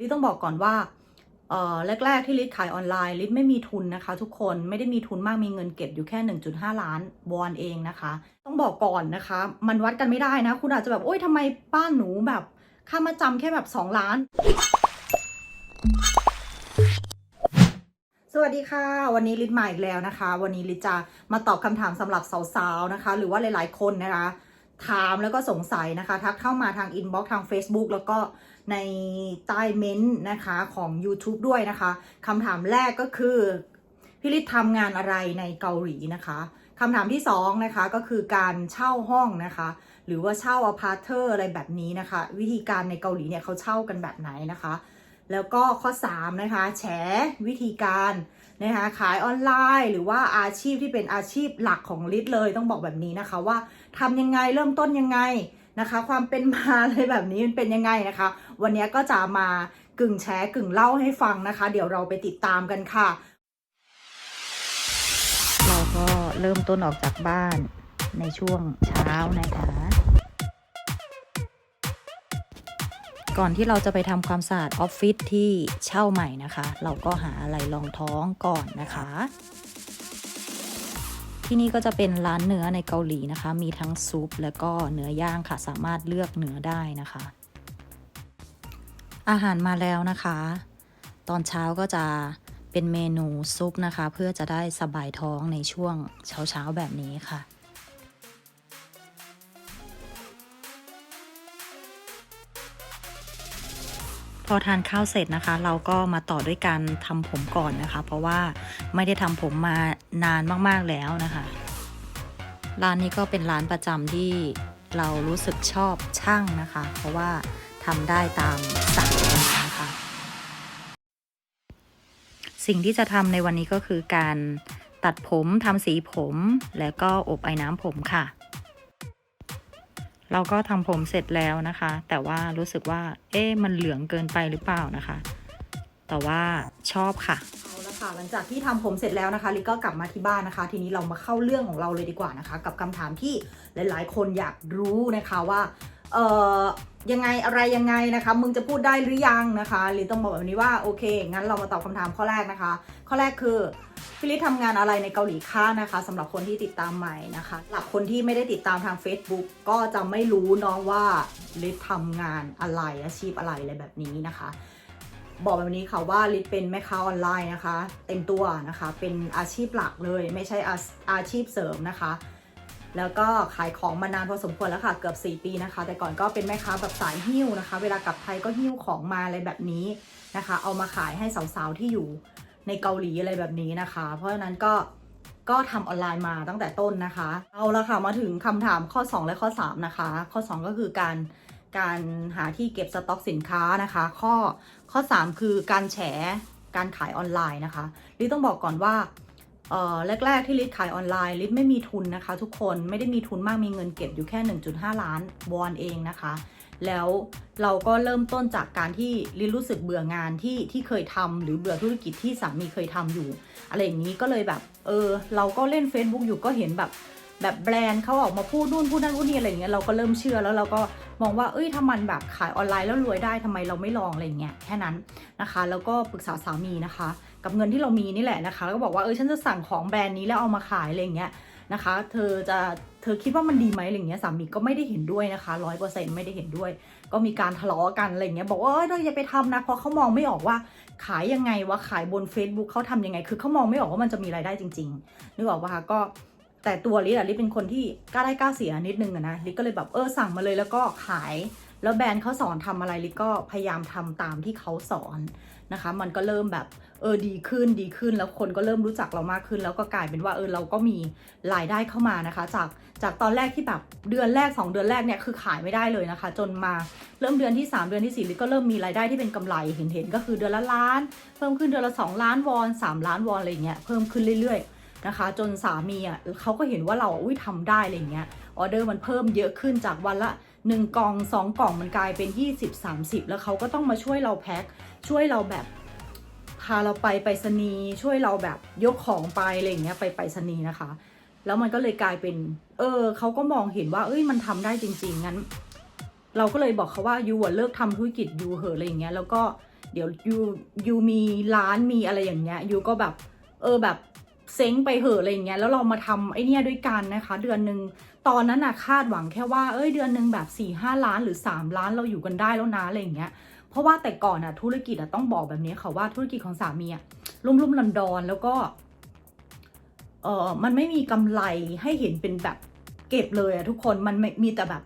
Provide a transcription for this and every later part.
ลิต้องบอกก่อนว่าเอ่อแรก ๆ ที่ลิขายออนไลน์ลิไม่มีทุนนะคะ ทุกคนไม่ได้มีทุนมากมีเงินเก็บอยู่แค่ 1.5 ล้านวอนเองนะคะ ต้องบอกก่อนนะคะ มันวัดกันไม่ได้นะ คุณอาจจะแบบโอ๊ยทำไมป้านหนูแบบค่ามาจำแค่แบบ 2 ล้าน สวัสดีค่ะ วันนี้ลิศมาอีกแล้วนะคะ วันนี้ลิศจะมาตอบคำถามสำหรับสาวๆนะคะ หรือว่าหลายๆคนนะคะ ถามแล้วก็สงสัยนะคะ ทักเข้ามาทางอินบ็อกซ์ทาง Facebook แล้วก็ ในใต้เม้นต์นะคะของ YouTube ด้วยนะคะคำถามแรกก็คือพี่ลิศทำงานอะไรในเกาหลีนะคะคำถามที่สองนะคะก็คือการเช่าห้องนะคะ หรือว่าเช่าอพาร์เทอร์อะไรแบบนี้นะคะ วิธีการในเกาหลีเนี่ยเขาเช่ากันแบบไหนนะคะ แล้วก็ข้อ3นะคะแฉวิธีการนะคะขายออนไลน์หรือว่าอาชีพที่เป็นอาชีพหลักของลิศเลยต้องบอกแบบนี้นะคะว่าทำยังไงเริ่มต้นยังไงนะคะ ความเป็นมาอะไรแบบนี้มันเป็นยังไงนะคะ วันนี้ก็จะมากึ่งแชร์กึ่งเล่าให้ฟังนะคะ เดี๋ยวเราไปติดตามกันค่ะ เราก็เริ่มต้นออกจากบ้านในช่วงเช้านะคะก่อนที่เราจะไปทำความสะอาดออฟฟิศที่เช่าใหม่นะคะ เราก็หาอะไรรองท้องก่อนนะคะ ที่นี่ก็จะเป็นร้านเนื้อในเกาหลีนะคะ มีทั้งซุป แล้วก็เนื้อย่างค่ะ สามารถเลือกเนื้อได้นะคะ อาหารมาแล้วนะคะ ตอนเช้าก็จะเป็นเมนูซุปนะคะ เพื่อจะได้สบายท้องในช่วงเช้าๆแบบนี้ค่ะพอทานข้าวเสร็จนะคะ เราก็มาต่อด้วยการทำผมก่อนนะคะ เพราะว่าไม่ได้ทำผมมานานมากๆแล้วนะคะ ร้านนี้ก็เป็นร้านประจำที่เรารู้สึกชอบช่างนะคะ เพราะว่าทำได้ตามสั่ง สิ่งที่จะทำในวันนี้ก็คือการตัดผมทำสีผม แล้วก็อบไอ้น้ำผมค่ะ เราก็ทำผมเสร็จแล้วนะคะ แต่ว่ารู้สึกว่า เอ๊ะมันเหลืองเกินไปหรือเปล่านะคะ แต่ว่าชอบค่ะเอาละค่ะหลังจากที่ทำผมเสร็จแล้วนะคะลิก็กลับมาที่บ้านนะคะ ทีนี้เรามาเข้าเรื่องของเราเลยดีกว่านะคะ กับคำถามที่หลาย ๆ คนอยากรู้นะคะว่าเอ่อ ยังไงอะไรยังไงนะคะ มึงจะพูดได้หรือยังนะคะลิต้องบอกแบบนี้ว่าโอเค งั้นเรามาตอบคำถามข้อแรกนะคะ ข้อแรกคือพี่ลิทำงานอะไรในเกาหลีค่านะคะสำหรับคนที่ติดตามใหม่นะคะหลักคนที่ไม่ได้ติดตามทาง Facebook ก็จะไม่รู้เน้องว่าลิททำงานอะไรอาชีพอะไรอะไรแบบนี้นะคะ บอกแบบนี้ค่ะว่าลิทเป็นแม่ค้าออนไลน์นะคะ เต็มตัวนะคะ เป็นอาชีพหลักเลยไม่ใช่อาอาชีพเสริมนะคะ แล้วก็ขายของมานานพอสมควรแล้วค่ะ เกือบ 4 ปีนะคะ แต่ก่อนก็เป็นแม่ค้าแบบสายหิ้วนะคะ เวลากลับไทยก็หิ้วของมาอะไรแบบนี้นะคะ เอามาขายให้สาวๆที่อยู่ในเกาหลีอะไรแบบนี้นะคะ เพราะฉะนั้นก็ก็ทำออนไลน์มาตั้งแต่ต้นนะคะ เอาละค่ะมาถึงคำถามข้อ 2 และข้อ 3 นะคะ ข้อ 2 ก็คือการการหาที่เก็บสต็อกสินค้านะคะ ข้อข้อ 3 คือการแฉการขายออนไลน์นะคะลิต้องบอกก่อนว่า แรก ๆ ที่ลิศขายออนไลน์ลิศไม่มีทุนนะคะ ทุกคนไม่ได้มีทุนมากมีเงินเก็บอยู่แค่ 1.5 ล้านวอนเองนะคะ แล้วเราก็เริ่มต้นจากการที่ลิศรู้สึกเบื่องานที่ที่เคยทำหรือเบื่อธุรกิจที่สามีเคยทำอยู่ อะไรอย่างนี้ก็เลยแบบเออเราก็เล่น Facebook อยู่ก็เห็นแบบ แบบแบรนด์เขาออกมาพูดนู่นพูดนั่นพูดนี่อะไรอย่างเงี้ยเราก็เริ่มเชื่อแล้วเราก็มองว่าเอ้ยถ้ามันแบบขายออนไลน์แล้วรวยได้ทำไมเราไม่ลองอะไรอย่างเงี้ยแค่นั้นนะคะ แล้วก็ปรึกษาสามีนะคะ กับเงินที่เรามีนี่แหละนะคะ แล้วก็บอกว่าเออฉันจะสั่งของแบรนด์นี้แล้วเอามาขายอะไรอย่างเงี้ยนะคะ เธอจะเธอคิดว่ามันดีไหมอะไรเงี้ยสามีก็ไม่ได้เห็นด้วยนะคะร้อยเปอร์เซ็นต์ไม่ได้เห็นด้วย ก็มีการทะเลาะกันอะไรเงี้ยบอกว่าเออเราอย่าไปทำนะเพราะเขามองไม่ออกว่าขายยังไงว่าขายบน Facebook เขาทำยังไง คือเขามองไม่ออกว่ามันจะมีรายได้จริง ๆ นึกออกปะคะก็ แต่ตัวลิศอะลิศเป็นคนที่กล้าได้กล้าเสียนิดนึงอะนะลิศก็เลยแบบเออสั่งมาเลยแล้วก็ขาย แล้วแบรนด์เขาสอนทำอะไรลิศก็พยายามทำตามที่เขาสอนนะคะ มันก็เริ่มแบบเออดีขึ้นดีขึ้นแล้วคนก็เริ่มรู้จักเรามากขึ้น แล้วก็กลายเป็นว่าเออเราก็มีรายได้เข้ามานะคะ จากจากตอนแรกที่แบบเดือนแรก 2 เดือนแรกเนี่ยคือขายไม่ได้เลยนะคะ จนมาเริ่มเดือนที่ 3 เดือนที่ 4ลิศก็เริ่มมีรายได้ที่เป็นกำไรเห็นเห็นก็คือเดือนละล้าน เพิ่มขึ้นเดือนละ 2 ล้านวอน3ล้านวอนอะไรเงี้ยเพิ่มขึ้นเรื่อยๆ นะคะ จนสามีอะเขาก็เห็นว่าเราอุ้ยทำได้อะไรเงี้ยออเดอร์มันเพิ่มเยอะขึ้นจากวันละ 1 กล่อง 2 กล่องมันกลายเป็น 20 30 แล้วเขาก็ต้องมาช่วยเราแพ็คช่วยเราแบบพาเราไปไปรษณีย์ช่วยเราแบบยกของไปอะไรเงี้ยไปไปรษณีย์นะคะ แล้วมันก็เลยกลายเป็น เออเขาก็มองเห็นว่า เอ้ยมันทำได้จริง ๆ งั้น เราก็เลยบอกเขาว่ายูเลิกทำธุรกิจยูเหอะอะไรอย่างเงี้ยแล้วก็เดี๋ยวยูยูมีร้านมีอะไรอย่างเงี้ยยูก็แบบ เออแบบ เซ้งไปเหอะอะไรอย่างเงี้ยแล้วเรามาทำไอเนี้ยด้วยกันนะคะ เดือนหนึ่งตอนนั้นน่ะคาดหวังแค่ว่าเอ้ยเดือนหนึ่งแบบ4ี่ห้าล้านหรือ 3 ล้านเราอยู่กันได้แล้วนะอะไรอย่างเงี้ยเพราะว่าแต่ก่อนอะธุรกิจอะต้องบอกแบบนี้ค่ะว่าธุรกิจของสามีอะรุ่มรุ่มๆดอนดอนแล้วก็เออมันไม่มีกำไรให้เห็นเป็นแบบเก็บเลยอะทุกคนมันไม่มีแต่แบบ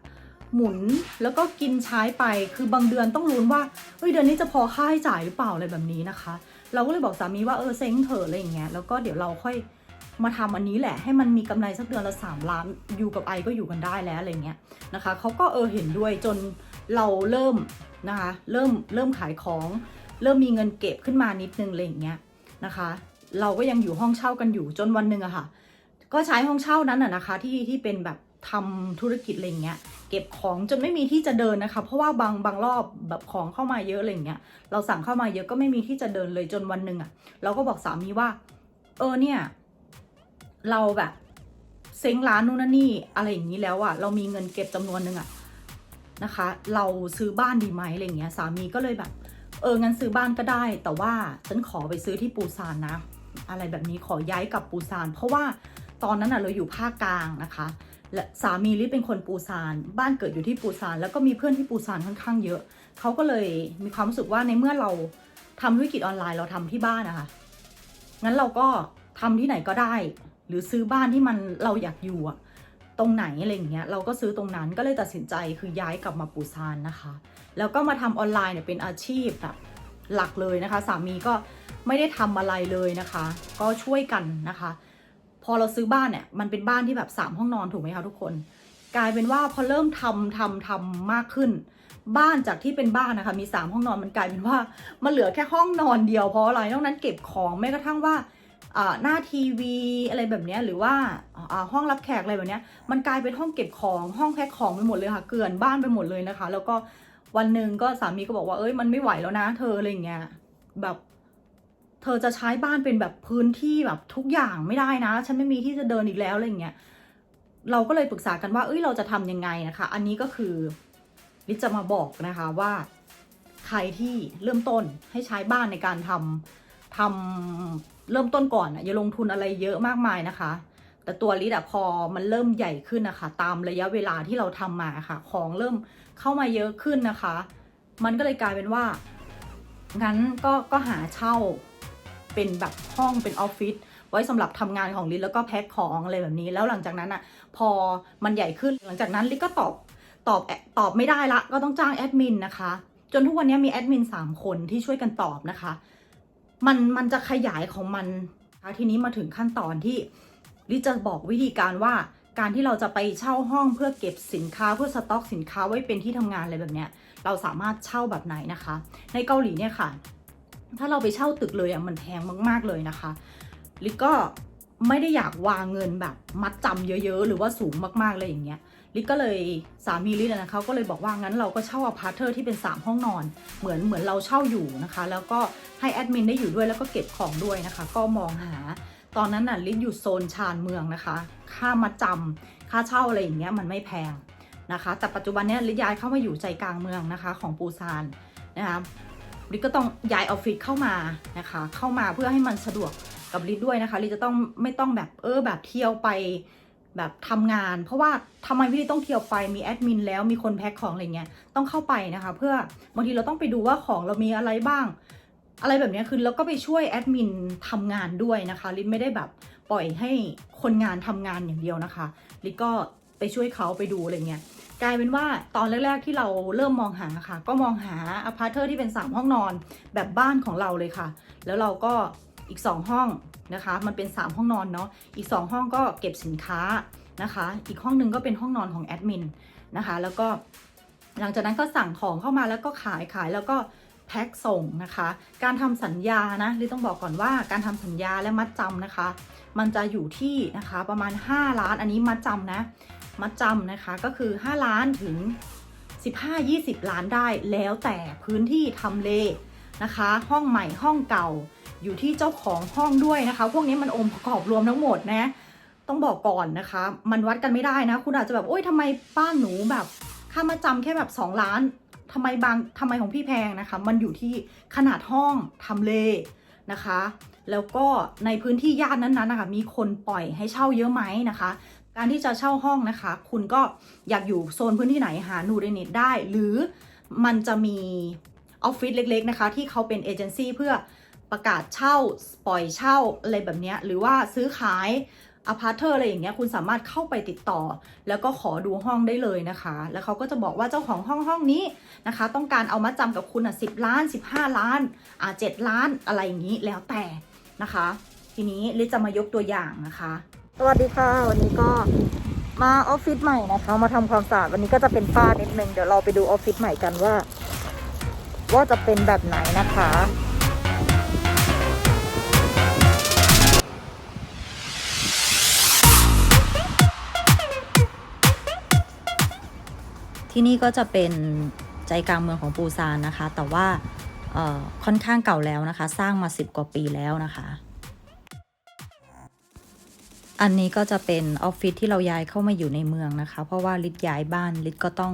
หมุนแล้วก็กินใช้ไปคือบางเดือนต้องลุ้นว่าเฮ้ยเดือนนี้จะพอค่าใช้จ่ายหรือเปล่าอะไรแบบนี้นะคะ เราก็เลยบอกสามีว่าเออเซ็งเถอะอะไรอย่างเงี้ยแล้วก็เดี๋ยวเราค่อยมาทำอันนี้แหละให้มันมีกำไรสักเดือนละสามล้านอยู่กับไอก็อยู่กันได้แล้วอะไรเงี้ยนะคะเขาก็เออเห็นด้วยจนเราเริ่มนะคะเริ่มเริ่มขายของ เริ่มมีเงินเก็บขึ้นมานิดนึงอะไรอย่างเงี้ยนะคะ เราก็ยังอยู่ห้องเช่ากันอยู่จนวันหนึ่งอะค่ะ ก็ใช้ห้องเช่านั้นอะนะคะที่ที่เป็นแบบทำธุรกิจอะไรเงี้ย เก็บของจนไม่มีที่จะเดินนะคะ เพราะว่าบางบางรอบแบบของเข้ามาเยอะอะไรอย่างเงี้ยเราสั่งเข้ามาเยอะก็ไม่มีที่จะเดินเลยจนวันหนึ่งอะเราก็บอกสามีว่า เออเนี่ย เราแบบเซ้งร้านนู่นนี่อะไรอย่างนี้แล้วอะเรามีเงินเก็บจำนวนหนึ่งอะนะคะ เราซื้อบ้านดีไหมอะไรเงี้ย สามีก็เลยแบบ เอองั้นซื้อบ้านก็ได้ แต่ว่าฉันขอไปซื้อที่ปูซานนะ อะไรแบบนี้ขอย้ายกลับปูซาน เพราะว่าตอนนั้นอะเราอยู่ภาคกลางนะคะ และสามีลิเป็นคนปูซาน บ้านเกิดอยู่ที่ปูซาน แล้วก็มีเพื่อนที่ปูซานค่อนข้างเยอะ เขาก็เลยมีความรู้สึกว่าในเมื่อเราทำธุรกิจออนไลน์เราทำที่บ้านนะคะ งั้นเราก็ทำที่ไหนก็ได้ หรือซื้อบ้านที่มันเราอยากอยู่อะตรงไหนอะไรอย่างเงี้ย เราก็ซื้อตรงนั้นก็เลยตัดสินใจคือย้ายกลับมาปูซานนะคะ แล้วก็มาทำออนไลน์เนี่ยเป็นอาชีพแบบหลักเลยนะคะ สามีก็ไม่ได้ทำอะไรเลยนะคะ ก็ช่วยกันนะคะ พอเราซื้อบ้านเนี่ยมันเป็นบ้านที่แบบสามห้องนอนถูกไหมคะทุกคน กลายเป็นว่าพอเริ่มทำทำทำมากขึ้น บ้านจากที่เป็นบ้านนะคะมีสามห้องนอนมันกลายเป็นว่ามันเหลือแค่ห้องนอนเดียวเพราะอะไรนอกนั้นเก็บของแม้กระทั่งว่าอ่าหน้าทีวีอะไรแบบเนี้ยหรือว่าอ่าห้องรับแขกอะไรแบบเนี้ยมันกลายเป็นห้องเก็บของห้องแพ็คของไปหมดเลยค่ะเกลื่อนบ้านไปหมดเลยนะคะ แล้วก็วันหนึ่งก็สามีก็บอกว่าเอ้ยมันไม่ไหวแล้วนะเธออะไรอย่างเงี้ยแบบ เธอจะใช้บ้านเป็นแบบพื้นที่แบบทุกอย่างไม่ได้นะ ฉันไม่มีที่จะเดินอีกแล้วอะไรเงี้ยเราก็เลยปรึกษากันว่า เอ้ยเราจะทำยังไงนะคะ อันนี้ก็คือลิจะมาบอกนะคะว่า ใครที่เริ่มต้นให้ใช้บ้านในการทำทำเริ่มต้นก่อนอะอย่าลงทุนอะไรเยอะมากมายนะคะ แต่ตัวลิดอะพอมันเริ่มใหญ่ขึ้นนะคะ ตามระยะเวลาที่เราทำมาค่ะ ของเริ่มเข้ามาเยอะขึ้นนะคะ มันก็เลยกลายเป็นว่างั้นก็ก็หาเช่า เป็นแบบห้องเป็นออฟฟิศไว้สำหรับทำงานของลิศแล้วก็แพ็คของอะไรแบบนี้ แล้วหลังจากนั้นอะ พอมันใหญ่ขึ้นหลังจากนั้นลิศก็ตอบตอบตอบไม่ได้ละ ก็ต้องจ้างแอดมินนะคะ จนทุกวันนี้มีแอดมินสามคนที่ช่วยกันตอบนะคะ มันมันจะขยายของมันนะคะทีนี้มาถึงขั้นตอนที่ลิจะบอกวิธีการว่าการที่เราจะไปเช่าห้องเพื่อเก็บสินค้าเพื่อสต็อกสินค้าไว้เป็นที่ทำงานอะไรแบบเนี้ยเราสามารถเช่าแบบไหนนะคะ ในเกาหลีเนี่ยค่ะ ถ้าเราไปเช่าตึกเลยอะมันแพงมากๆเลยนะคะลิก็ไม่ได้อยากวางเงินแบบมัดจำเยอะ ๆ หรือว่าสูงมากๆเลยอย่างเงี้ยลิก็เลยสามีลินะนะคะก็เลยบอกว่างั้นเราก็เช่าอพาร์ตเทอร์ที่เป็น 3 ห้องนอน เหมือนเหมือนเราเช่าอยู่นะคะ แล้วก็ให้แอดมินได้อยู่ด้วยแล้วก็เก็บของด้วยนะคะ ก็มองหาตอนนั้นน่ะลิอยู่โซนชานเมืองนะคะ ค่ามัดจำค่าเช่าอะไรอย่างเงี้ยมันไม่แพงนะคะ แต่ปัจจุบันเนี้ยลิย้ายเข้ามาอยู่ใจกลางเมืองนะคะ ของปูซานนะคะ ลิศก็ต้องย้ายออฟฟิศเข้ามานะคะ เข้ามาเพื่อให้มันสะดวกกับลิศด้วยนะคะลิศจะต้องไม่ต้องแบบเออแบบเที่ยวไปแบบทำงาน เพราะว่าทำไมพี่ลิศต้องเที่ยวไปมีแอดมินแล้วมีคนแพ็คของอะไรเงี้ยต้องเข้าไปนะคะ เพื่อบางทีเราต้องไปดูว่าของเรามีอะไรบ้าง อะไรแบบนี้คือเราก็ไปช่วยแอดมินทำงานด้วยนะคะลิศไม่ได้แบบปล่อยให้คนงานทำงานอย่างเดียวนะคะลิศก็ไปช่วยเขาไปดูอะไรเงี้ย กลายเป็นว่าตอนแรก ๆ ที่เราเริ่มมองหาค่ะ ก็มองหาอพาร์ตเทอร์ที่เป็น 3 ห้องนอนแบบบ้านของเราเลยค่ะ แล้วเราก็อีก 2 ห้องนะคะ มันเป็น 3 ห้องนอนเนาะอีก 2 ห้องก็เก็บสินค้านะคะ อีกห้องหนึ่งก็เป็นห้องนอนของแอดมินนะคะ แล้วก็หลังจากนั้นก็สั่งของเข้ามาแล้วก็ขายขายแล้วก็แพ็คส่งนะคะ การทำสัญญานะลิต้องบอกก่อนว่าการทำสัญญาและมัดจำนะคะ มันจะอยู่ที่นะคะประมาณ 5 ล้านอันนี้มัดจำนะ มัดจำนะคะก็คือ 5 ล้านถึง 15-20 ล้านได้แล้วแต่พื้นที่ทำเลนะคะ ห้องใหม่ห้องเก่าอยู่ที่เจ้าของห้องด้วยนะคะ พวกนี้มันองค์ประกอบรวมทั้งหมดนะ ต้องบอกก่อนนะคะ มันวัดกันไม่ได้นะ คุณอาจจะแบบ โอ๊ยทำไมบ้านหนูแบบ ค่ามาจำแค่แบบ 2 ล้านทำไมบางทำไมของพี่แพงนะคะ มันอยู่ที่ขนาดห้องทำเลนะคะ แล้วก็ในพื้นที่ย่านนั้นๆนะคะ มีคนปล่อยให้เช่าเยอะไหมนะคะ การที่จะเช่าห้องนะคะ คุณก็อยากอยู่โซนพื้นที่ไหนหาหนูในเน็ตได้ หรือมันจะมีออฟฟิศเล็ก ๆ นะคะ ที่เขาเป็นเอเจนซี่เพื่อประกาศเช่าปล่อยเช่าอะไรแบบนี้หรือว่าซื้อขายอพาร์เทอร์อะไรอย่างเงี้ยคุณสามารถเข้าไปติดต่อ แล้วก็ขอดูห้องได้เลยนะคะ แล้วเขาก็จะบอกว่าเจ้าของห้องห้องนี้นะคะ ต้องการเอามาจำกับคุณอะสิล้าน 15 ล้านอ่าเล้านอะไรอย่างนี้แล้วแต่นะคะ ทีนี้ลิจะมายกตัวอย่างนะคะ สวัสดีค่ะ วันนี้ก็มาออฟฟิศใหม่นะคะ มาทำความสะอาดวันนี้ก็จะเป็นฝ้านิดนึงเดี๋ยวเราไปดูออฟฟิศใหม่กันว่า ว่าจะเป็นแบบไหนนะคะ ที่นี่ก็จะเป็นใจกลางเมืองของปูซานนะคะ แต่ว่าค่อนข้างเก่าแล้วนะคะ สร้างมา10กว่าปีแล้วนะคะ อันนี้ก็จะเป็นออฟฟิศที่เราย้ายเข้ามาอยู่ในเมืองนะคะ เพราะว่าลิศย้ายบ้านลิศก็ต้อง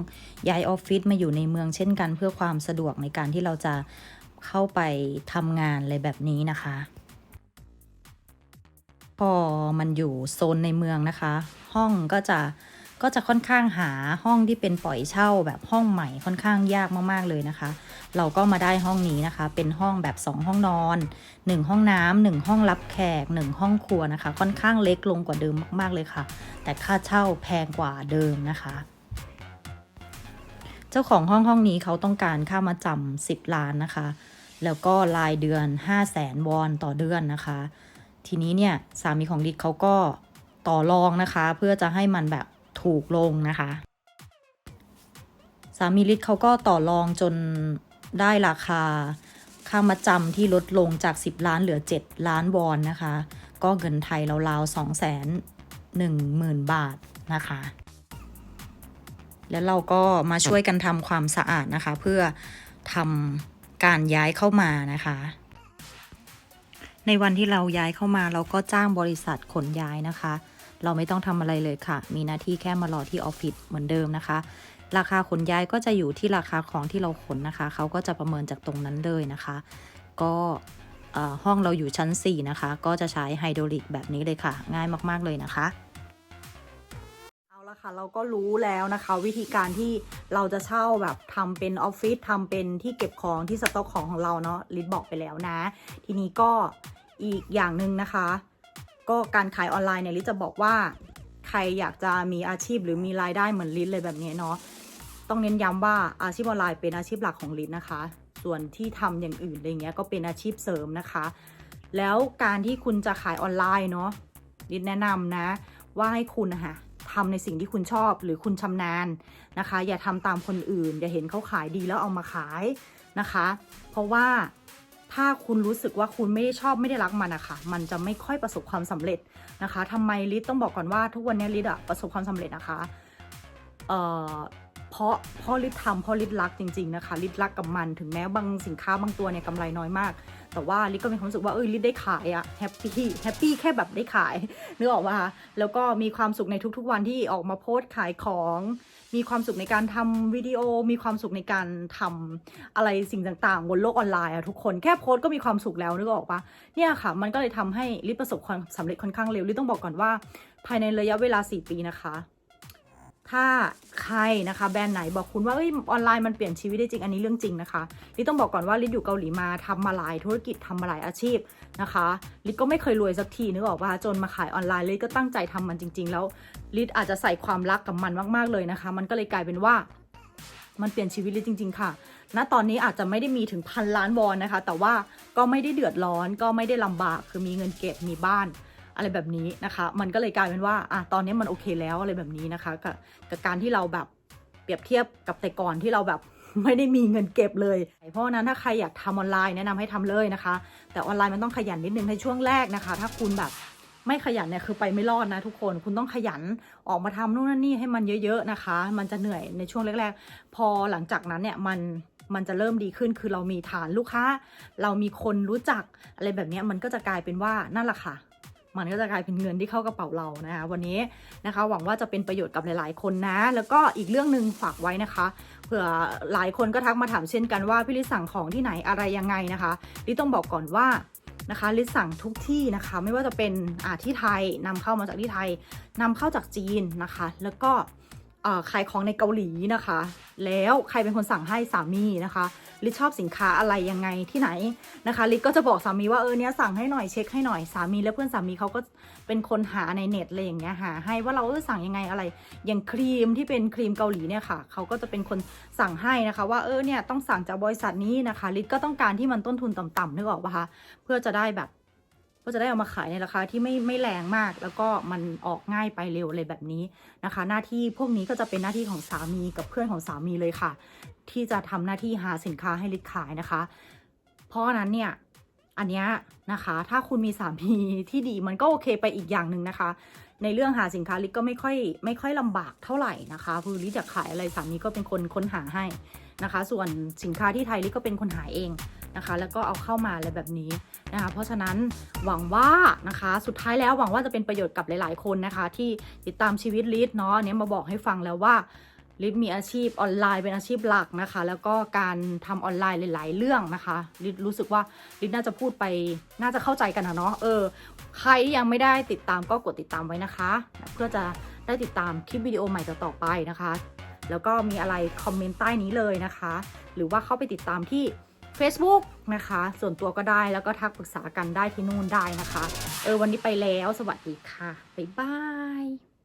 ย้ายออฟฟิศมาอยู่ในเมืองเช่นกัน เพื่อความสะดวกในการที่เราจะเข้าไปทำงานอะไรแบบนี้นะคะ พอมันอยู่โซนในเมืองนะคะ ห้องก็จะ ก็จะค่อนข้างหาห้องที่เป็นปล่อยเช่าแบบห้องใหม่ค่อนข้างยากมากๆเลยนะคะ เราก็มาได้ห้องนี้นะคะ เป็นห้องแบบ 2 ห้องนอน 1 ห้องน้ำหนึ่งห้องรับแขก 1 ห้องครัวนะคะ ค่อนข้างเล็กลงกว่าเดิมมากๆเลยค่ะ แต่ค่าเช่าแพงกว่าเดิมนะคะ เจ้าของห้องห้องนี้เขาต้องการค่ามาจำ10 ล้านนะคะ แล้วก็รายเดือน 5 0 0แสนวอนต่อเดือนนะคะ ทีนี้เนี่ยสามีของลิศเขาก็ต่อรองนะคะ เพื่อจะให้มันแบบ ถูกลงนะคะ สามีลิศเขาก็ต่อรองจนได้ราคาค่ามาจำที่ลดลงจาก 10 ล้านเหลือ 7 ล้านวอนนะคะ ก็เงินไทยราวๆ2 1 0 0 0 0 บาทนะคะ แล้วเราก็มาช่วยกันทำความสะอาดนะคะ เพื่อทำการย้ายเข้ามานะคะ ในวันที่เราย้ายเข้ามาเราก็จ้างบริษัทขนย้ายนะคะ เราไม่ต้องทำอะไรเลยค่ะ มีหน้าที่แค่มารอที่ออฟฟิศเหมือนเดิมนะคะ ราคาขนย้ายก็จะอยู่ที่ราคาของที่เราขนนะคะ เขาก็จะประเมินจากตรงนั้นเลยนะคะ ก็ห้องเราอยู่ชั้น 4 นะคะ ก็จะใช้ไฮดรอลิกแบบนี้เลยค่ะ ง่ายมาก ๆ เลยนะคะเอาละค่ะเราก็รู้แล้วนะคะ วิธีการที่เราจะเช่าแบบทำเป็นออฟฟิศทำเป็นที่เก็บของที่สต็อกของของเราเนาะลิศบอกไปแล้วนะ ทีนี้ก็อีกอย่างหนึ่งนะคะ ก็การขายออนไลน์เนี่ยลิจะบอกว่า ใครอยากจะมีอาชีพหรือมีรายได้เหมือนลิศเลยแบบนี้เนาะต้องเน้นย้ำว่าอาชีพออนไลน์เป็นอาชีพหลักของลิศนะคะ ส่วนที่ทำอย่างอื่นอะไรเงี้ยก็เป็นอาชีพเสริมนะคะ แล้วการที่คุณจะขายออนไลน์เนาะลิศแนะนำนะ ว่าให้คุณนะคะทำในสิ่งที่คุณชอบหรือคุณชำนาญนะคะ อย่าทำตามคนอื่น อย่าเห็นเขาขายดีแล้วเอามาขายนะคะ เพราะว่า ถ้าคุณรู้สึกว่าคุณไม่ได้ชอบไม่ได้รักมันอะคะมันจะไม่ค่อยประสบความสำเร็จนะคะทำไมลิศต้องบอกก่อนว่าทุกวันนี้ลิศอะประสบความสำเร็จนะคะเอ่อเพราะเพราะลิศทำเพราะลิศรักจริง ๆนะคะลิศรักกับมันถึงแม้บางสินค้าบางตัวเนี่ยกำไรน้อยมาก แต่ว่าลิศก็มีความรู้สึกว่าเออลิศได้ขายอะแฮปปี้แฮปปี้แค่แบบได้ขายนึกออกป่ะคะแล้วก็มีความสุขในทุกๆวันที่ออกมาโพสต์ขายของ มีความสุขในการทำวิดีโอ มีความสุขในการทำอะไรสิ่งต่างๆ บนโลกออนไลน์อะทุกคนแค่โพสก็มีความสุขแล้วนึกออกปะเนี่ยค่ะ มันก็เลยทำให้ลิประสบความสำเร็จค่อนข้างเร็วลิต้องบอกก่อนว่า ภายในระยะเวลา 4 ปีนะคะ ถ้าใครนะคะแบรนด์ไหนบอกคุณว่าเอ้ยออนไลน์มันเปลี่ยนชีวิตได้จริงอันนี้เรื่องจริงนะคะลิต้องบอกก่อนว่าลิอยู่เกาหลีมาทำมาหลายธุรกิจทำมาหลายอาชีพนะคะลิก็ไม่เคยรวยสักทีนึกออกว่าจนมาขายออนไลน์ลิก็ตั้งใจทำมันจริง ๆ แล้วลิอาจจะใส่ความรักกับมันมากๆเลยนะคะ มันก็เลยกลายเป็นว่ามันเปลี่ยนชีวิตลิจริง ๆ ค่ะ ณ ตอนนี้อาจจะไม่ได้มีถึงพันล้านวอนนะคะ แต่ว่าก็ไม่ได้เดือดร้อน ก็ไม่ได้ลำบาก คือมีเงินเก็บ มีบ้าน อะไรแบบนี้นะคะ มันก็เลยกลายเป็นว่าอะตอนนี้มันโอเคแล้วอะไรแบบนี้นะคะกับกับการที่เราแบบเปรียบเทียบกับแต่ก่อนที่เราแบบไม่ได้มีเงินเก็บเลย เพราะนั้นถ้าใครอยากทำออนไลน์แนะนำให้ทำเลยนะคะ แต่ออนไลน์มันต้องขยันนิดนึงในช่วงแรกนะคะ ถ้าคุณแบบไม่ขยันเนี่ยคือไปไม่รอดนะทุกคน คุณต้องขยันออกมาทำนู่นนั่นนี่ให้มันเยอะๆนะคะ มันจะเหนื่อยในช่วงแรกๆ พอหลังจากนั้นเนี่ยมันมันจะเริ่มดีขึ้นคือเรามีฐานลูกค้า เรามีคนรู้จักอะไรแบบนี้มันก็จะกลายเป็นว่านั่นแหละค่ะ มันก็จะกลายเป็นเงินที่เข้ากระเป๋าเรานะคะวันนี้นะคะ หวังว่าจะเป็นประโยชน์กับหลาย ๆ คนนะ แล้วก็อีกเรื่องหนึ่งฝากไว้นะคะเผื่อหลายคนก็ทักมาถามเช่นกันว่าพี่ลิศสั่งของที่ไหนอะไรยังไงนะคะลิต้องบอกก่อนว่านะคะลิสสั่งทุกที่นะคะไม่ว่าจะเป็นอาที่ไทยนำเข้ามาจากที่ไทยนำเข้าจากจีนนะคะ แล้วก็ ขายของในเกาหลีนะคะ แล้วใครเป็นคนสั่งให้สามีนะคะลิชอบสินค้าอะไรยังไงที่ไหนนะคะลิก็จะบอกสามีว่าเออเนี้ยสั่งให้หน่อยเช็คให้หน่อยสามีและเพื่อนสามีเขาก็เป็นคนหาในเน็ตอะไรอย่างเงี้ยหาให้ว่าเราเออสั่งยังไงอะไร อย่างครีมที่เป็นครีมเกาหลีเนี่ยค่ะเขาก็จะเป็นคนสั่งให้นะคะ ว่าเออเนี่ยต้องสั่งจากบริษัทนี้นะคะลิก็ต้องการที่มันต้นทุนต่ำๆนึกออกปะคะเพื่อจะได้แบบ เพื่อจะได้เอามาขายในราคาที่ไม่ไม่แรงมาก แล้วก็มันออกง่ายไปเร็วอะไรแบบนี้นะคะ หน้าที่พวกนี้ก็จะเป็นหน้าที่ของสามีกับเพื่อนของสามีเลยค่ะ ที่จะทำหน้าที่หาสินค้าให้ลิศขายนะคะ เพราะนั้นเนี่ยอันนี้นะคะ ถ้าคุณมีสามีที่ดีมันก็โอเคไปอีกอย่างหนึ่งนะคะ ในเรื่องหาสินค้าลิศก็ไม่ค่อยไม่ค่อยลำบากเท่าไหร่นะคะคือลิศอยากขายอะไรสามีก็เป็นคนค้นหาให้นะคะ ส่วนสินค้าที่ไทยลิศก็เป็นคนหาเอง นะคะ แล้วก็เอาเข้ามาอะไรแบบนี้นะคะ เพราะฉะนั้นหวังว่านะคะสุดท้ายแล้วหวังว่าจะเป็นประโยชน์กับหลาย ๆ คนนะคะ ที่ติดตามชีวิตลิศเนาะอันเนี้ยมาบอกให้ฟังแล้วว่าลิศมีอาชีพออนไลน์เป็นอาชีพหลักนะคะ แล้วก็การทำออนไลน์หลาย ๆ เรื่องนะคะลิศรู้สึกว่าลิศน่าจะพูดไปน่าจะเข้าใจกันนะเนาะเออ ใครยังไม่ได้ติดตามก็กดติดตามไว้นะคะ เพื่อจะได้ติดตามคลิปวิดีโอใหม่ต่อไปนะคะ แล้วก็มีอะไรคอมเมนต์ใต้นี้เลยนะคะ หรือว่าเข้าไปติดตามที่ Facebook นะคะ ส่วนตัวก็ได้แล้วก็ทักปรึกษากันได้ที่นู่นได้นะคะ เออวันนี้ไปแล้วสวัสดีค่ะ บ๊ายบาย